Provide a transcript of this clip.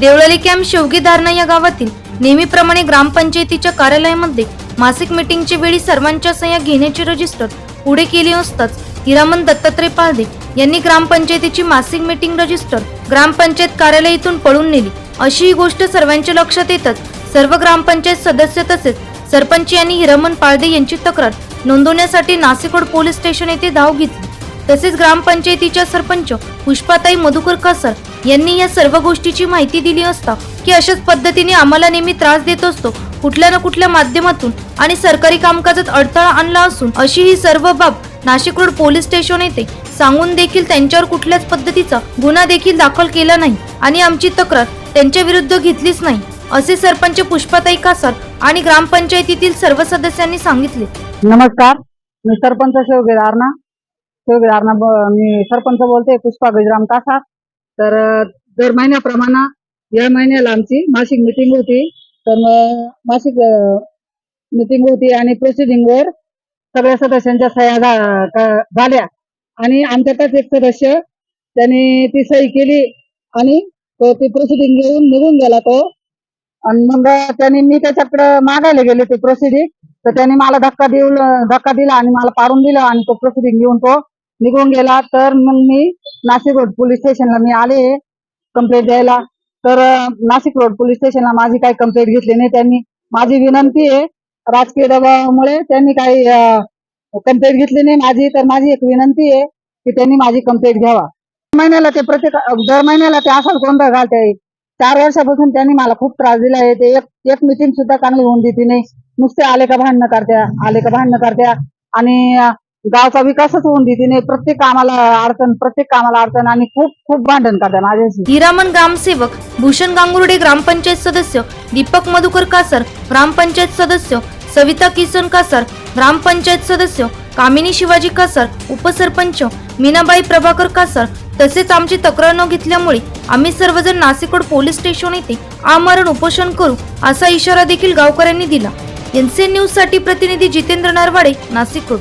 Deolali camp शेवगी धारणा या गावातील नेहमीप्रमाणे ग्रामपंचायतीच्या कार्यालयामध्ये मासिक मीटिंगच्या वेळी सर्वांच्या सह्या घेण्याचे रजिस्टर पुढे केले असताच हिरामन दत्तात्रय पाळदे यांनी ग्रामपंचायतीची मासिक मीटिंग रजिस्टर ग्रामपंचायत कार्यालयातून पळून नेली. अशी ही गोष्ट सर्वांच्या लक्षात येतच सर्व ग्रामपंचायत सदस्य तसेच सरपंच यांनी हिरामन पाळदे यांची तक्रार नोंदवण्यासाठी नासिकोड पोलीस स्टेशन येथे धाव घेतली. तसेच ग्रामपंचायतीच्या सरपंच पुष्पाताई मधुकर कासर यांनी या सर्व गोष्टीची माहिती दिली असता की अशाच पद्धतीने आम्हाला नेहमी त्रास देत असतो कुठल्या ना कुठल्या माध्यमातून आणि सरकारी कामकाजात अडथळा आणला असून अशी ही सर्व बाब नाशिक रोड पोलीस स्टेशन येथे सांगून देखील त्यांच्यावर कुठल्याच पद्धतीचा गुन्हा देखील दाखल केला नाही आणि आमची तक्रार त्यांच्या विरुद्ध घेतलीच नाही असे सरपंच पुष्पाताई कासार आणि ग्रामपंचायतीतील सर्व सदस्यांनी सांगितले. नमस्कार मी सरपंच शेवगे आरणा शेवगे आरणा मी सरपंच बोलते पुष्पा गजराम कासार. तर दर महिन्याप्रमाणे या महिन्याला आमची मासिक मिटिंग होती. तर मग मासिक मिटिंग होती आणि प्रोसिडिंगवर सगळ्या सदस्यांच्या सह्या झा- झाल्या. आणि आमच्यातच एक सदस्य त्यांनी ती सही केली आणि तो ती प्रोसिडिंग घेऊन निघून गेला तो. आणि मग त्यांनी मी त्याच्याकडे मागायला गेले ते प्रोसिडिंग तर त्यांनी मला धक्का देऊ धक्का दिला आणि मला पारून दिलं आणि तो प्रोसिडिंग घेऊन तो निघून गेला तर मग मी नाशिक रोड पोलीस स्टेशनला मी आले कंप्लेंट द्यायला. तर नाशिक रोड पोलीस स्टेशनला माझी काही कंप्लेंट घेतली नाही त्यांनी. माझी विनंती आहे राजकीय दबावामुळे त्यांनी काही कंप्लेंट घेतली नाही माझी. तर माझी एक विनंती आहे की त्यांनी माझी कंप्लेंट घ्यावा. महिन्याला ते प्रत्येक दर महिन्याला ते असाच गोंधळ घालते. चार वर्षापासून त्यांनी मला खूप त्रास दिला आहे. ते एक एक मिटिंग सुद्धा चांगली होऊन देते नाही. नुसते आले का भांडणं करत्या आले का भांडणं करत्या. आणि गावचा विकासच होऊन देते नाही प्रत्येक कामाला अडचण प्रत्येक कामाला अडचण आणि खूप खूप भांडण करतात माझ्याशी. हिरामन ग्रामसेवक भूषण गांगुर्डे ग्रामपंचायत सदस्य दीपक मधुकर कासर ग्रामपंचायत सदस्य सविता किसन कासर ग्रामपंचायत सदस्य कामिनी शिवाजी कासर उपसरपंच मीनाबाई प्रभाकर कासर तसेच आमची तक्रार न घेतल्यामुळे आम्ही सर्वजण नासिकोड पोलीस स्टेशन येथे आमरण उपोषण करू असा इशारा देखील गावकऱ्यांनी दिला. एनसीएन न्यूजसाठी प्रतिनिधी जितेंद्र नरवाडे नाशिक